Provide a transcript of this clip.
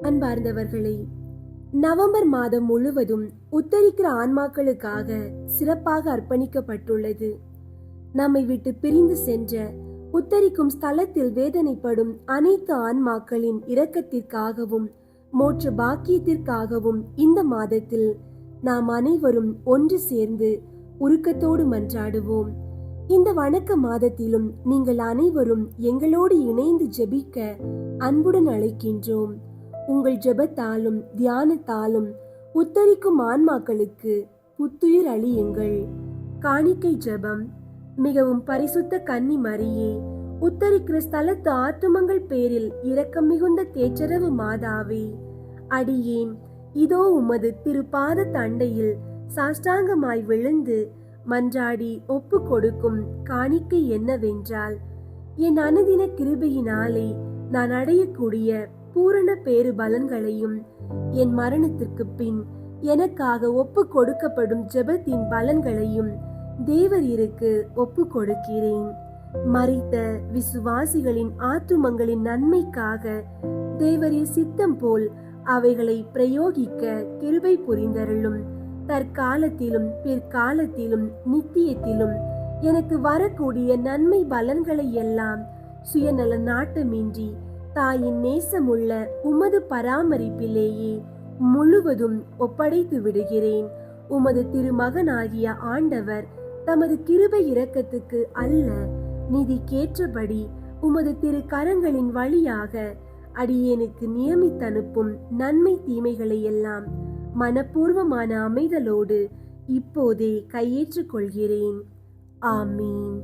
அன்பார்ந்தவர்களே நவம்பர் மாதம் முழுவதும் உத்தரிக்கிற ஆன்மாக்களுக்காக சிறப்பாக அர்ப்பணிக்கப்பட்டுள்ளது. நம்மை விட்டு பிரிந்து சென்ற உத்தரிக்கும் ஸ்தலத்தில் வேதனைப்படும் அனைத்து ஆன்மாக்களின் இரக்கத்திற்காகவும் மோற்ற பாக்கியத்திற்காகவும் இந்த மாதத்தில் நாம் அனைவரும் ஒன்று சேர்ந்து உருக்கத்தோடு மன்றாடுவோம். இந்த வணக்க மாதத்திலும் நீங்கள் அனைவரும் எங்களோடு இணைந்து ஜெபிக்க அன்புடன் அழைக்கின்றோம். உங்கள் ஜெபத்தாலும் தியானத்தாலும் உத்தரிக்கும் ஆன்மாக்களுக்கு புத்துயிர் அழியுங்கள் காணிக்கை ஜெபம். மிகவும் பரிசுத்த கன்னி மரியே உத்தரிக்கிற ஸ்தலத்து ஆத்துமங்கள் பேரில் இரக்கம் மிகுந்த தேச்சரவு மாதாவே. அடியேன் இதோ உமது திருப்பாத தண்டையில் சாஷ்டாங்கமாய் விழுந்து மன்றாடி ஒப்பு கொடுக்கும் காணிக்கை என்னவென்றால் என் அனுதின கிருபையினாலே நான் அடையக்கூடிய பூரண பேறு பலன்களையும் என் மரணத்திற்கு பின் எனக்காக ஒப்பு கொடுக்கப்படும் ஜெபத்தின் பலன்களையும் தேவரீருக்கு ஒப்பு கொடுக்கிறேன். மறித்த விசுவாசிகளின் ஆத்துமங்களின் நன்மைக்காக தேவரீர் சித்தம் போல் அவைகளை பிரயோகிக்க கிருபை புரிந்தருளும். தற்காலத்திலும் பிற்காலத்திலும் நித்தியத்திலும் எனக்கு வரக்கூடிய நன்மை பலன்களை எல்லாம் சுயநல நாட்டமின்றி தாயின் நேசமுள்ள உமது பராமரிப்பிலேயே முழுவதும் ஒப்படைத்து விடுகிறேன். உமது திருமகனாகிய ஆண்டவர் தமது கிருபை இரக்கத்துக்கு அல்ல. நிதிக்கேற்றபடி உமது திரு கரங்களின் வழியாக அடியேனுக்கு நியமித்தனுப்பும் நன்மை தீமைகளை எல்லாம் மனப்பூர்வமான அமைதலோடு இப்போதே கையேற்றுக் கொள்கிறேன் ஆமீன்.